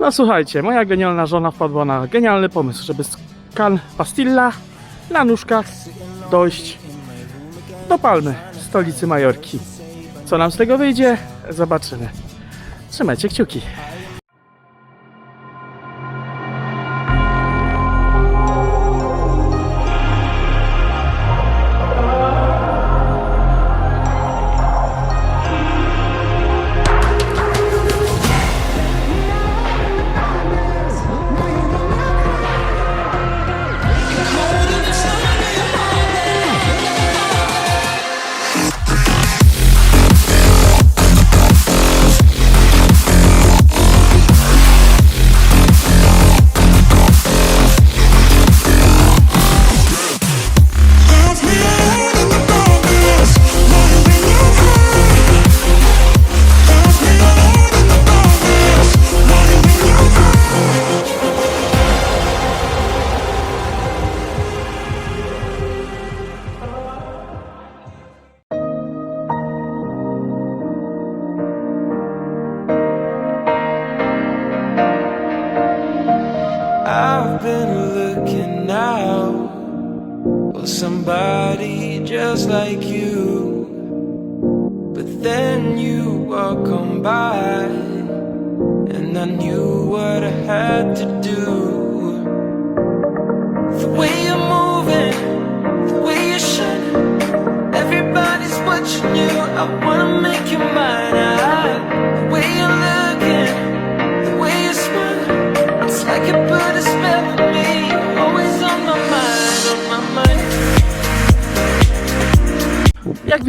No słuchajcie, moja genialna żona wpadła na genialny pomysł, żeby z Can Pastilla na nóżkach dojść do Palmy, stolicy Majorki. Co nam z tego wyjdzie? Zobaczymy. Trzymajcie kciuki. Somebody just like you. But then you walk on by, and I knew what I had to do.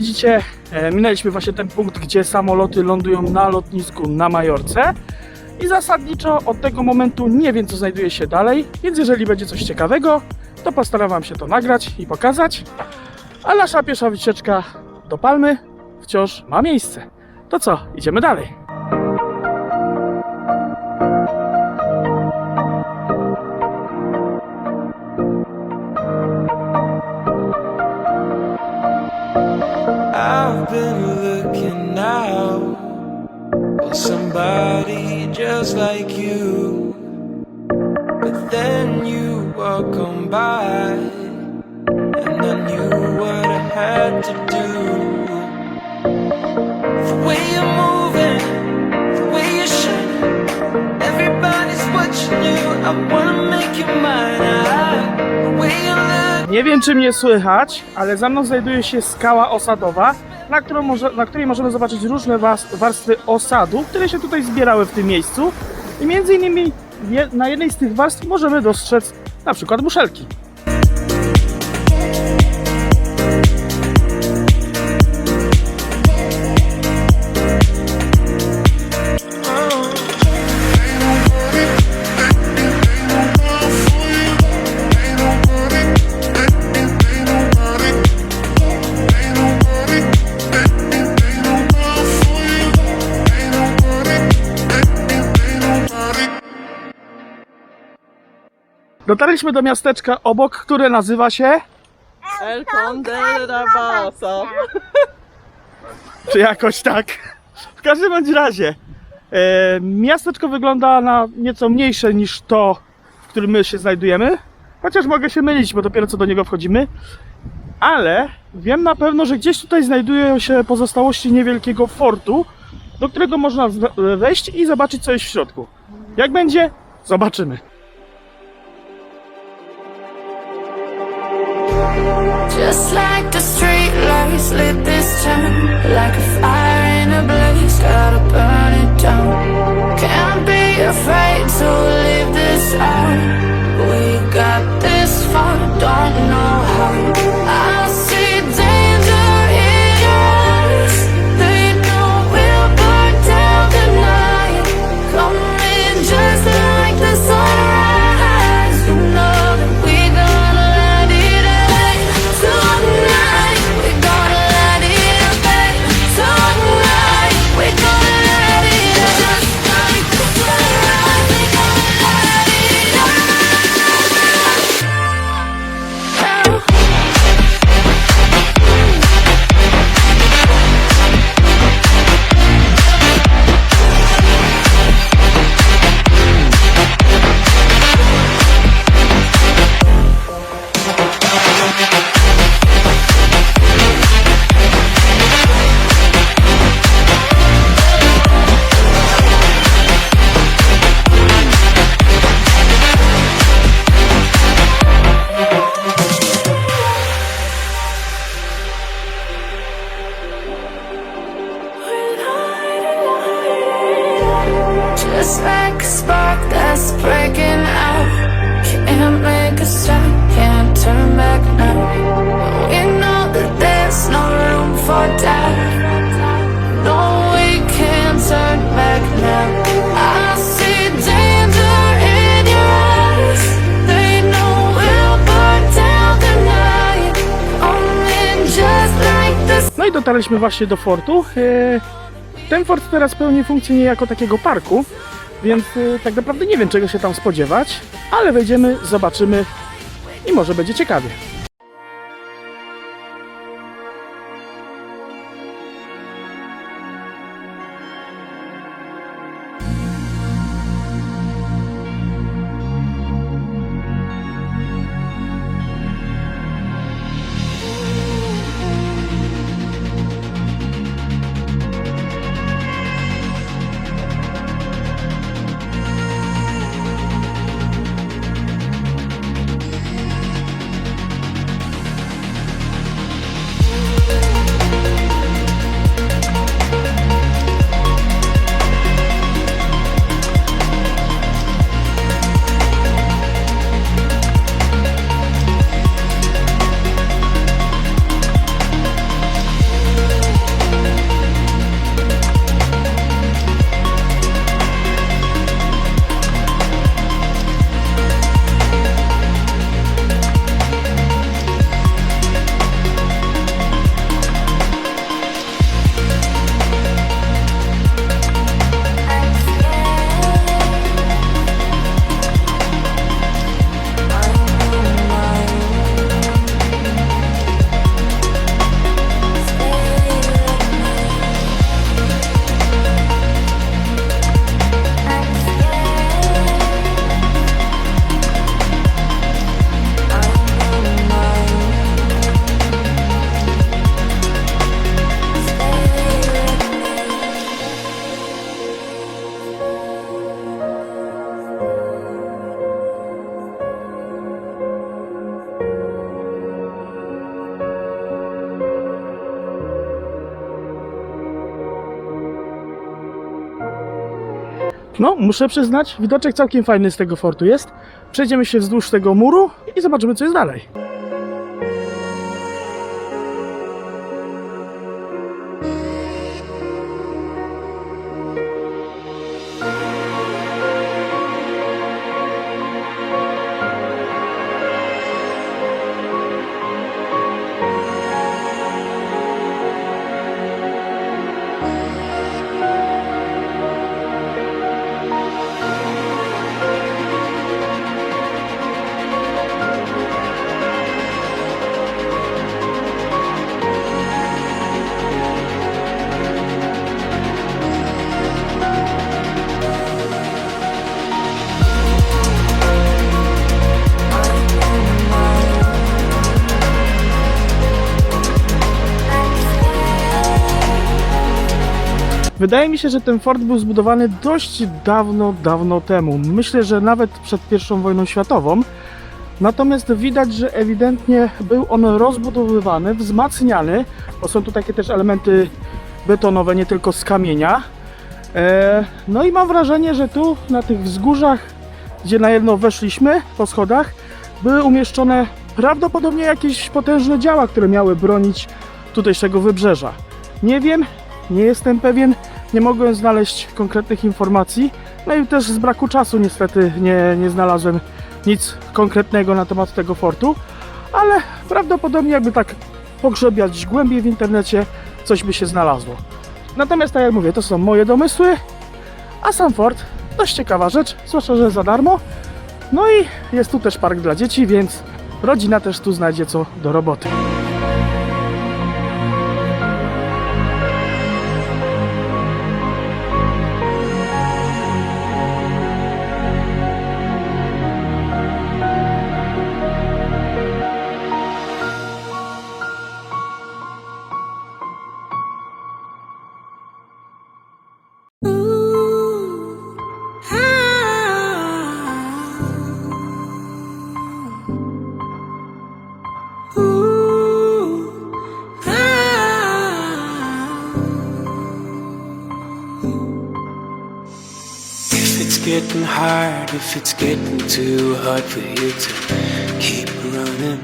Widzicie, e, minęliśmy właśnie ten punkt, gdzie samoloty lądują na lotnisku na Majorce. I zasadniczo od tego momentu nie wiem, co znajduje się dalej, więc jeżeli będzie coś ciekawego, to postaram Wam się to nagrać i pokazać. A nasza pierwsza wycieczka do Palmy wciąż ma miejsce. To co, idziemy dalej. Somebody just like you. But then you walk on by, and I knew what I had to do. The way you're moving, the way everybody's watching you. I wanna make you mine. The way you look. Nie wiem, czy mnie słychać, ale za mną znajduje się skała osadowa, na, którą może, na której możemy zobaczyć różne warstwy osadu, które się tutaj zbierały w tym miejscu. I między innymi na jednej z tych warstw możemy dostrzec na przykład muszelki. Dotarliśmy do miasteczka obok, które nazywa się, El Conde Rabasa. czy jakoś tak. W każdym bądź razie, e, miasteczko wygląda na nieco mniejsze niż to, w którym my się znajdujemy. Chociaż mogę się mylić, bo dopiero co do niego wchodzimy. Ale wiem na pewno, że gdzieś tutaj znajdują się pozostałości niewielkiego fortu, do którego można we- wejść i zobaczyć co jest w środku. Jak będzie, zobaczymy. This that's breaking out. Can't make a stop, can't turn back now. We know that there's no room for doubt. No, we can't turn back now. I see danger in your eyes. They know we'll burn down the night. Coming just like the No i dotarliśmy właśnie do fortu. E, Ten fort teraz pełni funkcję niejako takiego parku, więc e, tak naprawdę nie wiem czego się tam spodziewać, ale wejdziemy, zobaczymy i może będzie ciekawie. No, muszę przyznać, widoczek całkiem fajny z tego fortu jest. Przejdziemy się wzdłuż tego muru i zobaczymy co jest dalej. Wydaje mi się, że ten fort był zbudowany dość dawno, dawno temu. Myślę, że nawet przed I wojną światową. Natomiast widać, że ewidentnie był on rozbudowywany, wzmacniany, bo są tu takie też elementy betonowe, nie tylko z kamienia. E, No i mam wrażenie, że tu na tych wzgórzach, gdzie na jedno weszliśmy po schodach, były umieszczone prawdopodobnie jakieś potężne działa, które miały bronić tutejszego wybrzeża. Nie wiem, nie jestem pewien, nie mogłem znaleźć konkretnych informacji. No i też z braku czasu niestety nie, nie znalazłem nic konkretnego na temat tego fortu, ale prawdopodobnie jakby tak pogrzebiać głębiej w internecie, coś by się znalazło. Natomiast tak jak mówię, to są moje domysły, a sam fort dość ciekawa rzecz, zwłaszcza, że za darmo. No i jest tu też park dla dzieci, więc rodzina też tu znajdzie co do roboty. Getting hard, if it's getting too hard for you to keep running.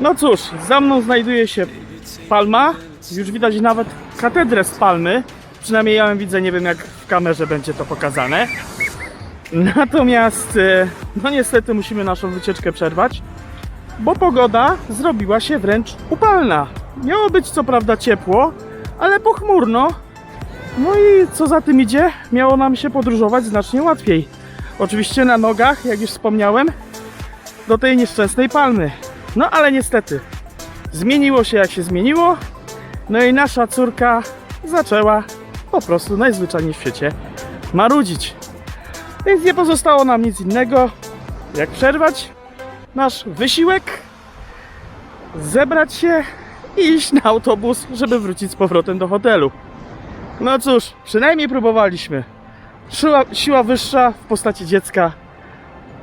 No cóż, za mną znajduje się palma. Już widać nawet katedrę z palmy. Przynajmniej ja ją widzę, nie wiem jak w kamerze będzie to pokazane. Natomiast, e, no niestety musimy naszą wycieczkę przerwać, bo pogoda zrobiła się wręcz upalna. Miało być co prawda ciepło, ale pochmurno. No i co za tym idzie, miało nam się podróżować znacznie łatwiej. Oczywiście na nogach, jak już wspomniałem, do tej nieszczęsnej palmy. No ale niestety, zmieniło się jak się zmieniło. No i nasza córka zaczęła po prostu najzwyczajniej w świecie marudzić. Więc nie pozostało nam nic innego, jak przerwać nasz wysiłek, zebrać się i iść na autobus, żeby wrócić z powrotem do hotelu. No cóż, przynajmniej próbowaliśmy. Siła, siła wyższa w postaci dziecka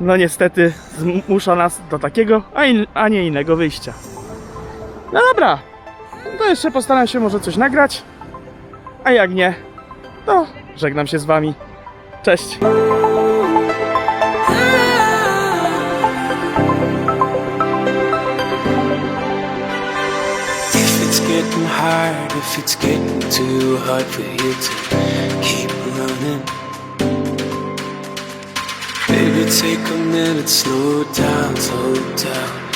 no niestety zmusza nas do takiego, a, in, a nie innego wyjścia. No dobra, to jeszcze postaram się może coś nagrać, a jak nie, to żegnam się z wami. Cześć! Getting hard, if it's getting too hard for you to keep running. Maybe take a minute, slow down, slow down.